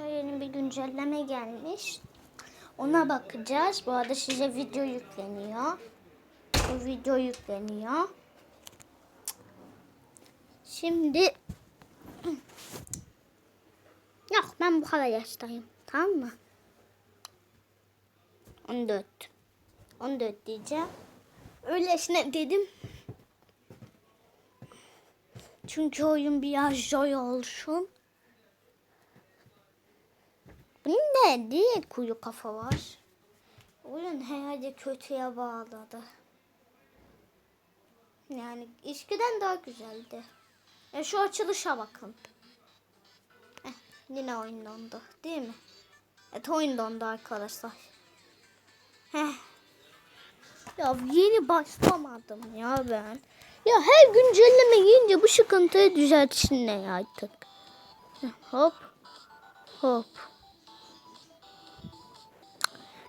arkadaşlar yeni bir güncelleme gelmiş. Ona bakacağız. Bu arada size video yükleniyor. Bu video yükleniyor. Şimdi Yok ben bu kadar yaştayım. Tamam mı? 14. 14 diyeceğim. Öylesine dedim. Çünkü oyun biraz zor olsun. Ne diye kuyu kafa var? Oyun herhalde kötüye bağladı. Yani eskiden daha güzeldi. E şu açılışa bakın. Eh, yine oyun dondu değil mi? Evet oyun dondu arkadaşlar. Heh. Ya yeni başlamadım ya ben. Ya her güncelleme yiyince bu sıkıntıyı düzeltsinler artık. Heh, Hop. Hop.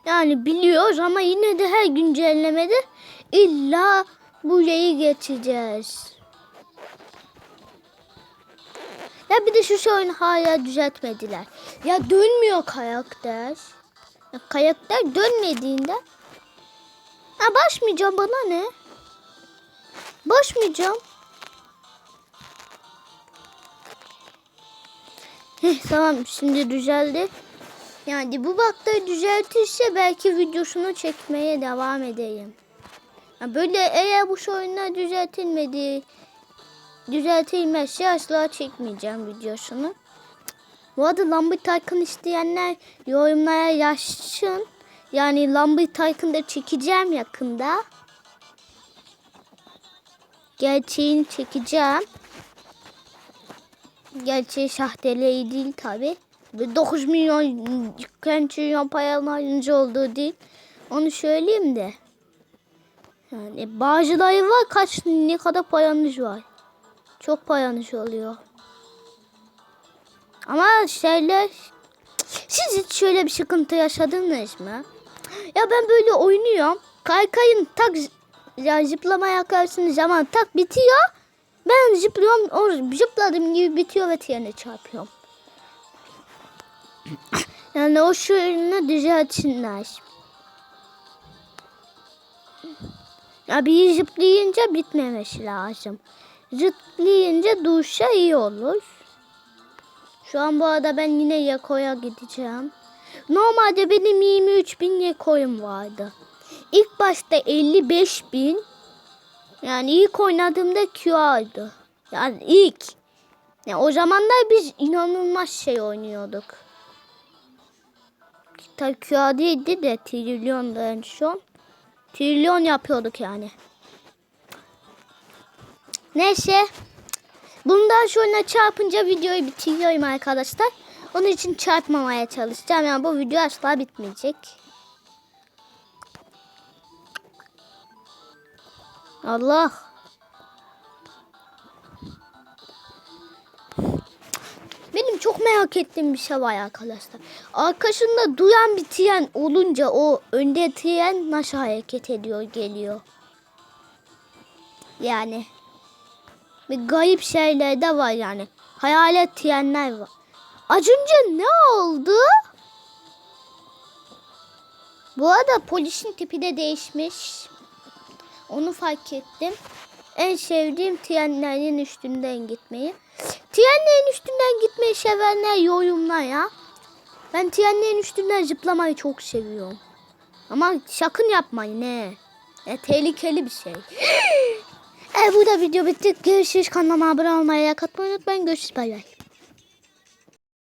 Yani biliyoruz ama yine de her güncellemede illa burayı geçeceğiz. Ya bir de şu şey hala düzeltmediler. Ya dönmüyor karakter. Ya karakter dönmediğinde Ha basmayacağım bana ne? Basmayacağım. Heh, tamam şimdi düzeldi. Yani bu bakta düzeltirse belki videosunu çekmeye devam edeyim. Ha, böyle eğer bu şu oyunlar düzeltilmedi, düzeltilmezse asla çekmeyeceğim videosunu. Bu arada Lambert Tycoon isteyenler yorumlara yazsın. Yani Lambert Tycoon'da çekeceğim yakında. Gerçeğini çekeceğim. Gerçeği sahteliği değil tabi. 9 milyon paranın oyuncu olduğu değil. Onu söyleyeyim de. Yani bazıları var kaç ne kadar paranız var. Çok paranız oluyor. Ama şeyler siz hiç şöyle bir sıkıntı yaşadınız mı? Ya ben böyle oynuyorum. Kaykayın tak ya zıplamaya yakarsınız zaman tak bitiyor. Ben zıplıyorum. O zıpladığım gibi bitiyor ve trene çarpıyorum. Yani o şunu düzeltsinler. Ya bir zıplayınca bitmemesi lazım. Zıplayınca duşa iyi olur. Şu an bu arada ben yine Yako'ya gideceğim. Normalde benim 23 bin Yako'yum vardı. İlk başta 55 bin. Yani ilk oynadığımda QA'ydı. Yani ilk. Yani o zamanlar biz inanılmaz şey oynuyorduk. Değildi de trilyon da en son. Trilyon yapıyorduk yani. Neyse. Bundan sonra çarpınca videoyu bitiriyorum arkadaşlar. Onun için çarpmamaya çalışacağım. Yani bu video asla bitmeyecek. Allah. Merak ettiğim bir şey var arkadaşlar. Arkasında duyan bir tren olunca o önde tren nasıl hareket ediyor geliyor. Yani bir garip şeyler de var yani. Hayalet trenler var. Az önce ne oldu? Bu arada polisin tipi de değişmiş. Onu fark ettim. En sevdiğim trenlerin üstünden gitmeyi. Trenlerin üstünden gitmeyi sevenler yorumlar ya. Ben trenlerin üstünden zıplamayı çok seviyorum. Ama sakın yapmayın ne. E, tehlikeli bir şey. e, bu da video bitti. Görüşürüz. Kanalıma abone olmayı, like atmayı unutmayın. Görüşürüz. Bay bay.